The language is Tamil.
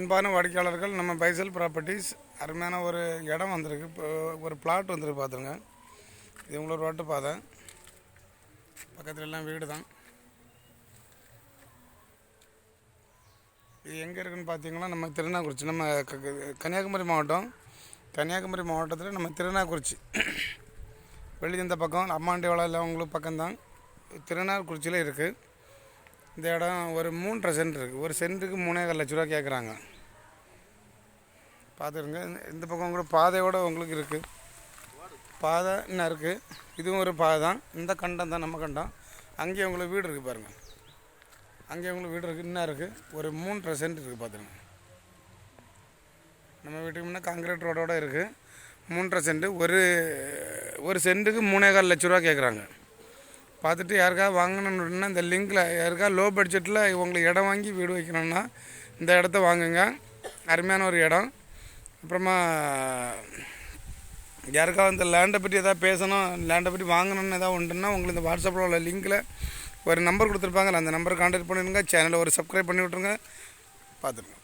அன்பான வாடிக்கையாளர்கள் நம்ம பைசல் ப்ராப்பர்ட்டிஸ் அருமையான ஒரு இடம் வந்திருக்கு. இப்போ ஒரு பிளாட் வந்திருக்கு பார்த்துருங்க இது உங்களோட ரோட்டு பாதை. பக்கத்துல எல்லாம் வீடு தான். இது எங்கே இருக்குன்னு பார்த்தீங்கன்னா நம்ம திருநாக்குறிச்சி. நம்ம க- கன்னியாகுமரி மாவட்டம். கன்னியாகுமரி மாவட்டத்தில் நம்ம திருநாக்குறிச்சி. வெளி இந்த பக்கம் அம்மாண்டி வளம் அவங்களுக்கு பக்கம்தான். திருநாக்குறிச்சியில் இருக்குது இந்த இடம் ஒரு மூன்றரை சென்ட் இருக்குது ஒரு சென்ட்டுக்கு மூணே கால் லட்ச ரூபா கேட்குறாங்க பார்த்துருங்க இந்த- இந்த பக்கம் கூட பாதையோட உங்களுக்கு இருக்குது பாதை இன்னும் இருக்குது இதுவும் ஒரு பாதை தான். இந்த கண்டம் தான் நம்ம கண்டம். அங்கேயும் உங்களுக்கு வீடு இருக்குது பாருங்கள் அங்கேயும் உங்களுக்கு வீடு இருக்குது இன்னும் இருக்குது ஒரு மூன்றரை சென்ட் இருக்குது பார்த்துருங்க நம்ம வீட்டுக்கு முன்னே காங்கிரீட் ரோடோட இருக்குது மூன்றரை சென்ட். ஒரு ஒரு சென்ட்டுக்கு மூணே கால் லட்ச ரூபா கேட்குறாங்க பார்த்துட்டு யாருக்காவது வாங்கணுன்னா இந்த லிங்கில் யாருக்கா லோ பட்ஜெட்டில் உங்களுக்கு இடம் வாங்கி வீடு வைக்கணும்னா இந்த இடத்த வாங்குங்க. அருமையான ஒரு இடம். அப்புறமா யாருக்காவது இந்த லேண்டை பற்றி எதாவது பேசணும் லேண்டை பற்றி வாங்கணும்னு எதாவது உண்டுன்னா உங்களுக்கு இந்த வாட்ஸ்அப்பில் உள்ள லிங்கில் ஒரு நம்பர் கொடுத்துருப்பாங்க அந்த நம்பரை கான்டாக்ட் பண்ணிடுங்க. சேனலை ஒரு சப்ஸ்கிரைப் பண்ணி விட்ருங்க பார்த்துருங்க.